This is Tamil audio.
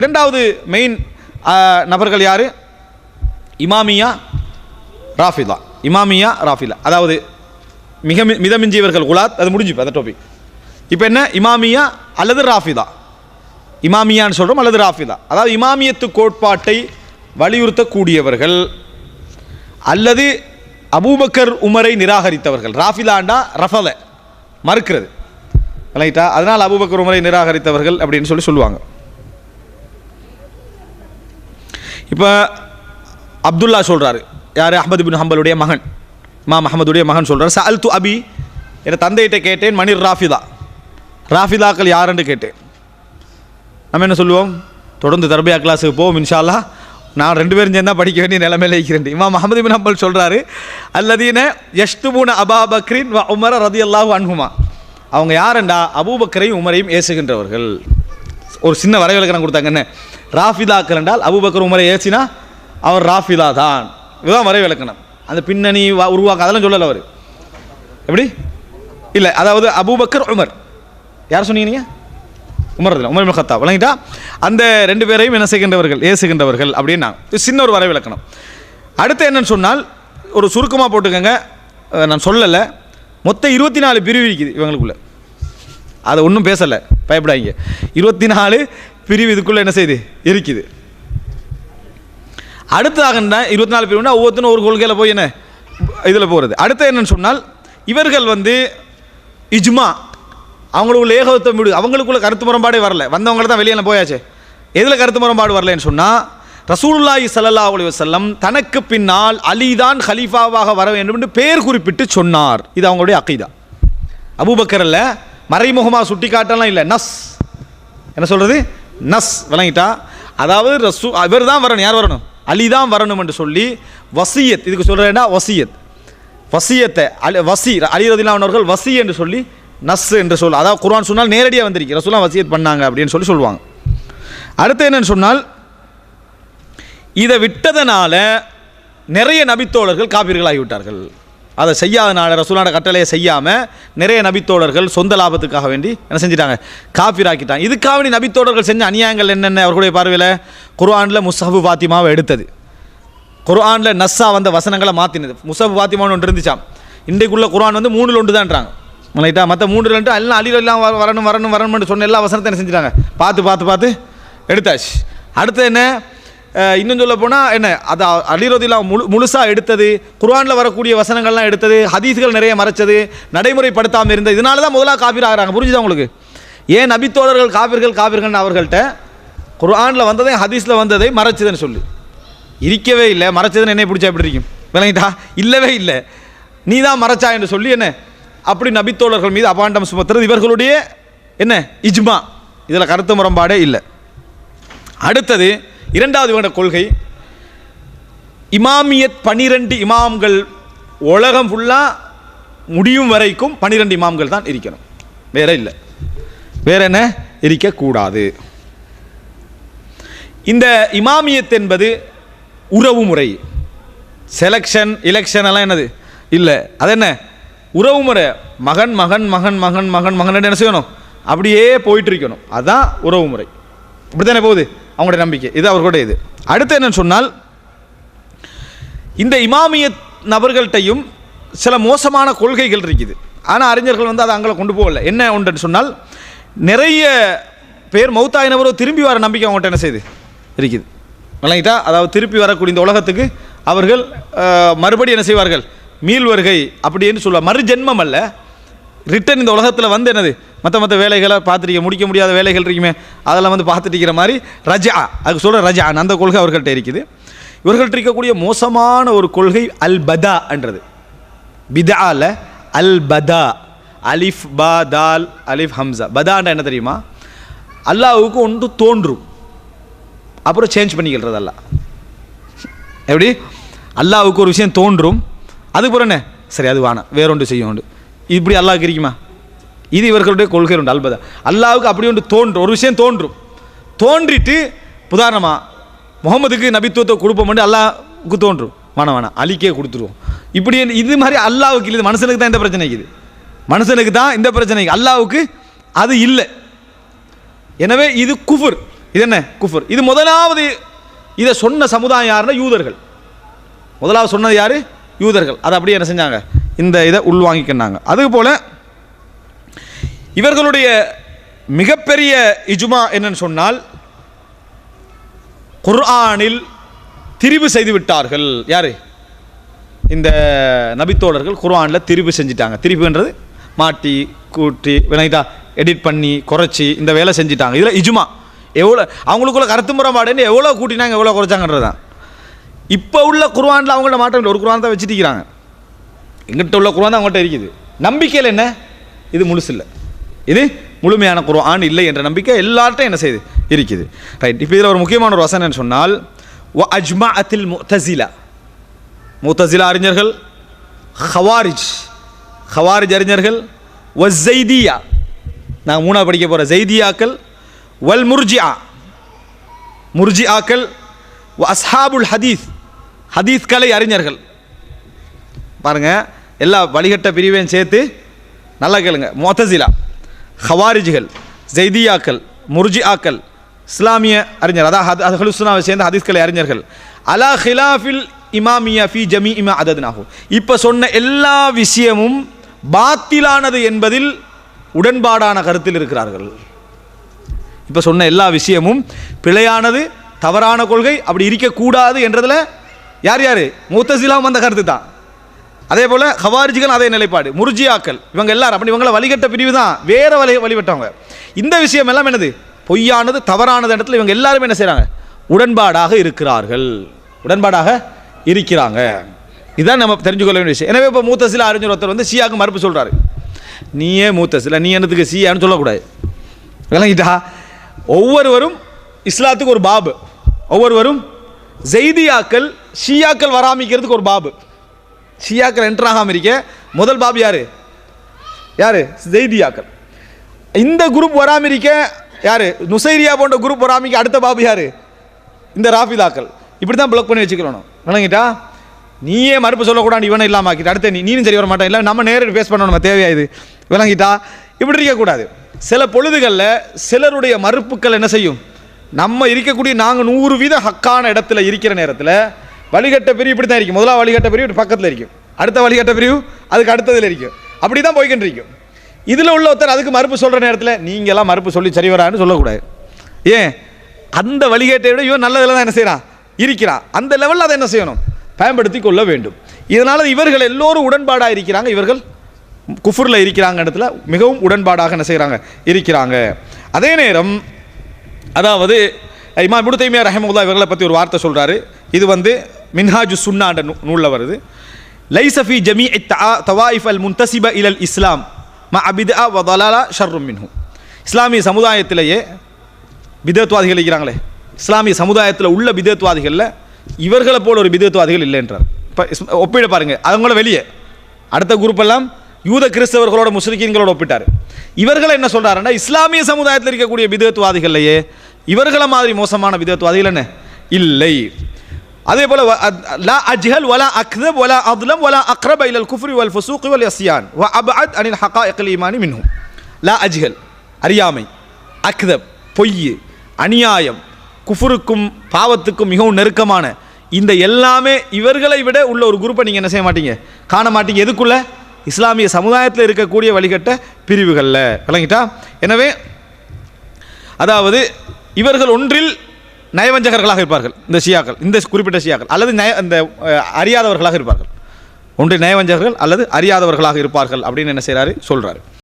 இரண்டாவது மெயின் நபர்கள் யார்? இமாமியா ராஃபிலா இமாமியா ராஃபிலா அதாவது மிக மி- மிதமிஞ்சியவர்கள் குலாத் அது முடிஞ்சு அந்த டாபிக் இப்போ என்ன? இமாமியா அல்லது ராஃபிதா? இமாமியான்னு சொல்கிறோம் அல்லது ராஃபிதா? அதாவது இமாமியத்து கோட்பாட்டை வலியுறுத்தக்கூடியவர்கள் அல்லது அபூபக்கர் உமரை நிராகரித்தவர்கள். ராஃபிலாண்டா ரஃபல. மறுக்கிறது. ரைட்டா அதனால் அபூபக்கர் உமரை நிராகரித்தவர்கள் அப்படின்னு சொல்லி சொல்லுவாங்க. இப்போ அப்துல்லா சொல்கிறாரு யார்? அஹமது பின் ஹம்பலுடைய மகன். மா அஹமதுடைய மகன் சொல்கிறார் சஅல் து அபி. என் தந்தையிட்ட கேட்டேன் மணிர் ராஃபிதா. ராஃபிதாக்கள் யாருன்னு கேட்டேன். நம்ம என்ன சொல்லுவோம்? தொடர்ந்து தர்பியா கிளாஸுக்கு போவோம் இன்ஷால்லா நான் ரெண்டு பேரும் சேர்ந்தா படிக்க வேண்டிய நிலைமையில இருக்கிறேன். இமாம் அஹமது பின் ஹம்பல் சொல்கிறாரு அல்லதீன யஷ்துபூன அபா பக்ரின் உமர ரதி அல்லாஹு அன்ஹுமா. அவங்க யாருண்டா? அபூபக்கரையும் உமரையும் ஏசுகின்றவர்கள். ஒரு சின்ன வரைவிலக்கணம் கொடுத்தாங்க என்ன ராஃபிதாக்கள் என்றால் அபுபக்கர் உமரை ஏசினா அவர் ராஃபிதா தான். இதுதான் வரைவிலக்கணம். அந்த பின்னணி உருவாக்க அதெல்லாம் சொல்லலை அவர். எப்படி? இல்லை அதாவது அபுபக்கர் உமர். யார் சொன்னீங்க நீங்கள் உமர் ரதில் உமர் இப்னு விளங்கிட்டா? அந்த ரெண்டு பேரையும் என்ன செய்கின்றவர்கள்? ஏசுகின்றவர்கள் அப்படின்னா இது சின்ன ஒரு வரைவிலக்கணம். அடுத்து என்னன்னு சொன்னால் ஒரு சுருக்கமாக போட்டுக்கோங்க. நான் சொல்லலை. மொத்தம் இருபத்தி நாலு பிரிவு இருக்குது இவங்களுக்குள்ள. அதை ஒன்றும் பேசலை. பயப்படாதீங்க. இருபத்தி நாலு பிரிவு இதுக்குள்ளே என்ன செய்யுது? இருக்குது. அடுத்ததாக இருபத்தி நாலு பிரிவுனா ஒவ்வொருத்தரும் ஒரு கொள்கையில் போய் என்ன? இதில் போகிறது அடுத்து என்னன்னு சொன்னால் இவர்கள் வந்து இஜ்மா அவங்களுக்குள்ள ஏகத்துவம் விடு அவங்களுக்குள்ள கருத்து முரண்பாடே வரல. வந்தவங்கள தான் வெளியில் போயாச்சு. எதில் கருத்து முரண்பாடு வரலன்னு சொன்னால் ரசூலுல்லாஹி சல்லா அலி வசல்லம் தனக்கு பின்னால் அலிதான் ஹலீஃபாவாக வர வேண்டும் என்று பேர் குறிப்பிட்டு சொன்னார். இது அவங்களுடைய அக்கீதா அபூபக்கர் அல்ல மறைமுகமாக சுட்டி காட்டலாம் இல்லை. நஸ். என்ன சொல்கிறது நஸ் விளங்கிட்டா. அதாவது ரசூ இவர் தான் வரணும். யார் வரணும்? அலி தான் வரணும் என்று சொல்லி வசியத் இதுக்கு சொல்கிறேன்னா வசியத். வசியத்தை அலி வசி அலி ரதிலானவர்கள் வசி என்று சொல்லி நஸ் என்று சொல் அதாவது குர்ஆன் சொன்னால் நேரடியாக வந்திருக்கு. ரசூலாம் வசியத் பண்ணாங்க அப்படின்னு சொல்லி சொல்லுவாங்க. அடுத்து என்னன்னு சொன்னால் இதை விட்டதனால நிறைய நபித்தோழர்கள் காப்பீர்களாகிவிட்டார்கள் அதை செய்யாதனால ரசூலான கட்டளையை செய்யாமல் நிறைய நபித்தோழர்கள் சொந்த லாபத்துக்காக வேண்டி என்ன செஞ்சிட்டாங்க? காப்பீராக்கிட்டாங்க இதுக்காக வேண்டி நபித்தோழர்கள் செஞ்ச அநியாயங்கள் என்னென்ன? அவர்களுடைய பார்வையில் குர்ஆனில் முஸ்ஹபு பாத்திமாவை எடுத்தது. குர்ஆனில் நஸ்ஸா வந்த வசனங்களை மாற்றினது முசஃபு பாத்திமான்னு ஒன்று இருந்துச்சாம். இன்றைக்குள்ள குர்ஆன் வந்து மூணில் ஒன்று தான்றாங்க மற்ற மூன்று ரெண்டு எல்லாம் அழியில் எல்லாம் வர- வரணும் வரணும் வரணும்னு சொன்ன எல்லா வசனத்தை என்ன செஞ்சிட்டாங்க? பார்த்து பார்த்து பார்த்து எடுத்தாச்சு. அடுத்து என்ன? இன்னும் சொல்ல போனால் என்ன அது அலிரோதிலாம் முழு முழுசாக எடுத்தது குர்ஆனில் வரக்கூடிய வசனங்கள்லாம் எடுத்தது ஹதீஸ்கள் நிறைய மறைச்சது நடைமுறைப்படுத்தாமல் இருந்தது. இதனால தான் முதலாக காப்பீர் ஆகிறாங்க. புரிஞ்சுதா உங்களுக்கு? ஏன் நபித்தோழர்கள் காப்பீர்கள் காப்பீர்கள் அவர்கள்ட்ட குர்ஆனில் வந்ததை ஹதீஸில் வந்ததை மறைச்சதுன்னு சொல்லு. இருக்கவே இல்லை. மறைச்சதுன்னு என்ன பிடிச்சா எப்படி இருக்கும்? விளங்கிட்டா? இல்லவே இல்லை. நீ தான் மறைச்சா என்று சொல்லி என்ன? அப்படி நபித்தோழர்கள் மீது அபாண்டம் சுமத்துறது இவர்களுடைய என்ன? இஜ்மா. இதில் கருத்து முரண்பாடே இல்லை. அடுத்தது இரண்டாவது வேண்ட கொள்கை இமாமியத் பனிரெண்டு இமாம்கள் உலகம் ஃபுல்லாக முடியும் வரைக்கும் பனிரெண்டு இமாம்கள் தான் இருக்கணும். வேற இல்லை. வேற என்ன? இருக்கக்கூடாது இந்த இமாமியத் என்பது உறவு முறை. செலெக்ஷன் எலெக்ஷன் எல்லாம் என்னது? இல்லை. அது என்ன? உறவு முறை. மகன் மகன் மகன் மகன் மகன் மகன் என்ன செய்யணும்? அப்படியே போயிட்டு இருக்கணும். அதுதான் உறவு முறை. இப்படித்தானே போகுது? அவங்களுடைய நம்பிக்கை. இது அவர்களுடைய இது. அடுத்து என்னன்னு சொன்னால் இந்த இமாமிய நபர்கள்ட்டையும் சில மோசமான கொள்கைகள் இருக்குது. ஆனால் அறிஞர்கள் வந்து அதை அங்கே கொண்டு போகல. என்ன உண்டுன்னு சொன்னால் நிறைய பேர் மௌத்தாயினவரோ திரும்பி வர நம்பிக்கை அவங்கள்ட்ட என்ன செய்யுது இருக்குது. விளங்கிட்டா? அதாவது திருப்பி வரக்கூடிய இந்த உலகத்துக்கு அவர்கள் மறுபடியும் மறுபடி என்ன செய்வார்கள்? மீள் வருகை அப்படின்னு சொல்லுவார் மறுஜென்மம் அல்ல. ரிட்டன் இந்த உலகத்தில் வந்து என்னது? மற்ற மற்ற வேலைகளை பார்த்துருக்க முடிக்க முடியாத வேலைகள் இருக்குமே அதெல்லாம் வந்து பார்த்துட்டு இருக்கிற மாதிரி ரஜா அதுக்கு சொல்கிற ரஜா அந்த கொள்கை அவர்கள்ட்ட இருக்குது. இவர்கள்ட்ட இருக்கக்கூடிய மோசமான ஒரு கொள்கை அல் பதா என்றது. பிதால அல் பதா அலிஃப் பா தால் அலிஃப் ஹம்சா. பதாண்டா என்ன தெரியுமா? அல்லாவுக்கு ஒன்று தோன்றும். அப்புறம் சேஞ்ச் பண்ணிக்கிறது அல்ல எப்படி? அல்லாவுக்கு ஒரு விஷயம் தோன்றும். அதுக்கப்புறம் என்ன? சரி அது வேணாம். வேறொன்று செய்யும் உண்டு. இப்படி அல்லாஹ்க்கு இருக்குமா இது இவர்களுடைய கொள்கை உண்டு அல்பதா. அல்லாவுக்கு அப்படி ஒன்று தோன்றும் ஒரு விஷயம் தோன்றும். தோன்றிட்டு உதாரணமாக முகமதுக்கு நபித்துவத்தை கொடுப்போம் அல்லாவுக்கு தோன்றும். வேணாம் வேணாம் அலிக்கே கொடுத்துருவோம். இப்படி இது மாதிரி அல்லாவுக்கு இல்லை மனுஷனுக்கு தான் இந்த பிரச்சனை இது. மனுஷனுக்கு தான் இந்த பிரச்சனை அல்லாவுக்கு அது இல்லை. எனவே இது குஃபர். இது என்ன? குஃபர். இது முதலாவது இதை சொன்ன சமுதாயம் யாருன்னா யூதர்கள். முதலாவது சொன்னது யார்? யூதர்கள். அதை அப்படியே என்ன செஞ்சாங்க? இந்த இதை உள்வாங்கிக்கினாங்க. அதுபோல் இவர்களுடைய மிகப்பெரிய இஜுமா என்னன்னு சொன்னால் குர்ஆனில் திரிவு செய்து விட்டார்கள். யார்? இந்த நபித்தோழர்கள் குர்ஆனில் திரிவு செஞ்சிட்டாங்க. திரிவுன்றது மாட்டி கூட்டி விளங்கிட்டா எடிட் பண்ணி குறைச்சி இந்த வேலை செஞ்சிட்டாங்க. இதில் இஜுமா. எவ்வளோ அவங்களுக்குள்ள கருத்து முறைப்பாடுன்னு எவ்வளோ கூட்டினாங்க எவ்வளோ குறைச்சாங்கன்றது தான் இப்போ உள்ள குர்வானில் அவங்கள்ட்ட மாற்றம் இல்லை. ஒரு குர்வான் தான் வச்சுட்டு எங்கிட்ட உள்ள குரான் தான் அவங்கள்ட்ட இருக்குது. நம்பிக்கையில் என்ன? இது முழுசு இல்லை இது முழுமையான குரான் இல்லை என்ற நம்பிக்கை எல்லார்ட்டும் என்ன செய்யுது இருக்குது. ரைட் இப்போ இதில் ஒரு முக்கியமான ஒரு வசனம் என்ன சொன்னால் ஒ அஜ்மா அத்தில் முத்தசிலா முத்தசிலா அறிஞர்கள் ஹவாரிஜ் ஹவாரிஜ் அறிஞர்கள் வஸ்ஸைதியா ஜெய்தியா நாங்கள் மூணாவது படிக்க போகிற ஜெய்தியாக்கள் வல் முர்ஜியா முர்ஜி ஆக்கள் அஸ்ஹாபுல் ஹதீஸ். ஹதீஸ் கலை அறிஞர்கள். பாருங்கள் எல்லா வழிகட்ட பிரிவையும் சேர்த்து நல்லா கேளுங்க. மொத்தசிலா ஹவாரிஜிகள் ஜெய்தியாக்கள் முர்ஜிஆக்கள் இஸ்லாமிய அறிஞர் அதாவது அது ஹலுசுனாவை சேர்ந்த ஹதீஸ்களை அறிஞர்கள். அலா ஹிலாஃபில் இமாமியா ஃபி ஜமி இமா அததுனாகும் இப்போ சொன்ன எல்லா விஷயமும் பாத்திலானது என்பதில் உடன்பாடான கருத்தில் இருக்கிறார்கள். இப்போ சொன்ன எல்லா விஷயமும் பிழையானது தவறான கொள்கை அப்படி இருக்கக்கூடாது என்றதில் யார் யார்? மூத்தசிலாம் வந்த கருத்து தான் அதே போல் ஹவாரிஜிகள் அதே நிலைப்பாடு. முர்ஜியாக்கள் இவங்க எல்லாரும் அப்படி இவங்களை வழிகட்ட பிரிவு தான் வேற வழி வழிபட்டவங்க. இந்த விஷயம் எல்லாம் என்னது? பொய்யானது தவறானது இடத்துல இவங்க எல்லாருமே என்ன செய்கிறாங்க உடன்பாடாக இருக்கிறார்கள். உடன்பாடாக இருக்கிறாங்க. இதுதான் நம்ம தெரிஞ்சுக்கொள்ள வேண்டிய விஷயம். எனவே இப்போ மூத்த சில அறிஞர் ஒருத்தர் வந்து ஷியாக்கு மறுப்பு சொல்கிறாரு நீயே மூத்த சில நீ என்னத்துக்கு ஷியான்னு சொல்லக்கூடாது. விளங்கிட்டா ஒவ்வொருவரும் இஸ்லாத்துக்கு ஒரு பாபு. ஒவ்வொருவரும் ஜெய்தியாக்கள் ஷியாக்கள் வராமிக்கிறதுக்கு ஒரு பாபு. ஷியாக்கள் என்டர் ஆகாமல் இருக்க. முதல் பாபு யார்? யாரு? ஜெய்தியாக்கள். இந்த குரூப் வராமல் இருக்க யாரு? நுசைரியா போன்ற குரூப் வராமிக்க அடுத்த பாபு யார்? இந்த ராஃபிதாக்கள். இப்படி தான் பிளாக் பண்ணி வச்சுக்கணும் விளங்கிட்டா? நீயே மறுப்பு சொல்லக்கூடாது இவனை இல்லாமல் ஆக்கிட்டு. அடுத்த நீ நீனும் சரி வர மாட்டான். இல்லை நம்ம நேரடி ஃபேஸ் பண்ணணும் நம்ம தேவையா இது? விளங்கிட்டா? இப்படி இருக்கக்கூடாது. சில பொழுதுகளில் சிலருடைய மறுப்புகள் என்ன செய்யும்? நம்ம இருக்கக்கூடிய நாங்கள் நூறு வீத ஹக்கான இடத்துல இருக்கிற நேரத்தில் வழிகட்ட பிரிவு இப்படி தான் இருக்கும். முதலாக வழிகட்ட பிரிவு இப்படி பக்கத்தில் இருக்கும். அடுத்த வழிகட்ட பிரிவு அதுக்கு அடுத்ததில் இருக்கும். அப்படி தான் போய்கிட்டு இருக்கும். இதில் உள்ள ஒருத்தர் அதுக்கு மறுப்பு சொல்கிற நேரத்தில் நீங்களாம் மறுப்பு சொல்லி சரி வரான்னு சொல்லக்கூடாது. ஏன்? அந்த வழிகேட்டை விட இவன் நல்லதில் தான் என்ன செய்கிறான் இருக்கிறான் அந்த லெவலில் அதை என்ன செய்யணும்? பயன்படுத்தி கொள்ள வேண்டும். இதனால் இவர்கள் எல்லோரும் உடன்பாடாக இருக்கிறாங்க. இவர்கள் குஃபுரில் இருக்கிறாங்க இடத்துல மிகவும் உடன்பாடாக என்ன செய்கிறாங்க இருக்கிறாங்க. அதே நேரம் அதாவது இமா இப்னு ரஹமுல்லா இவர்களை பற்றி ஒரு வார்த்தை சொல்கிறாரு இது வந்து மின்ஹாஜு சுன்னான்ற நூ நூலில் வருது. லைசஃபி ஜமி தவாயிஃப் அல் முன்தசிப இலல் இஸ்லாம் ம அபிதா வதலாலா ஷர்ரும் மின்ஹு. இஸ்லாமிய சமுதாயத்திலேயே பிதத்வாதிகள் இருக்கிறாங்களே. இஸ்லாமிய சமுதாயத்தில் உள்ள பிதத்வாதிகளில் இவர்களை போல ஒரு பிதத்வாதிகள் இல்லைன்றார். இப்போ ஒப்பிட பாருங்க. அவங்கள வெளியே. அடுத்த குரூப்பெல்லாம் யூத கிறிஸ்தவர்களோட முஸ்லிக்கீன்களோட ஒப்பிட்டார். இவர்களை என்ன சொல்றாருன்னா இஸ்லாமிய சமுதாயத்தில் இருக்கக்கூடிய விதத்துவாதிகள்லையே இவர்களை மாதிரி மோசமான விதத்துவாதிகள் என்ன? இல்லை. அதே போல அத்- லா அஜ்ஹல் வலா அக்தப் வலா அத்லம் வலா அக்ரப் இலல் குஃப்ரி வல் ஃபுசூக் வல் யஸ்யான் வ அபஅத் அனில் ஹகாயிகல் ஈமானி மின்ஹும் லா அஜ்ஹல் அறியாமை. அக்தப் பொய். அநியாயம். குஃபுருக்கும் பாவத்துக்கும் மிகவும் நெருக்கமான இந்த எல்லாமே இவர்களை விட உள்ள ஒரு குரூப்பை நீங்கள் என்ன செய்ய மாட்டீங்க? காண மாட்டீங்க. எதுக்குள்ளே? இஸ்லாமிய சமுதாயத்தில் இருக்கக்கூடிய வழிகட்ட பிரிவுகளில். விளங்கிட்டா? எனவே அதாவது இவர்கள் ஒன்றில் நயவஞ்சகர்களாக இருப்பார்கள். இந்த ஷியாக்கள் இந்த குறிப்பிட்ட ஷியாக்கள் அல்லது நய இந்த அறியாதவர்களாக இருப்பார்கள். ஒன்று நயவஞ்சகர்கள் அல்லது அறியாதவர்களாக இருப்பார்கள் அப்படின்னு என்ன செய்கிறாரு சொல்கிறாரு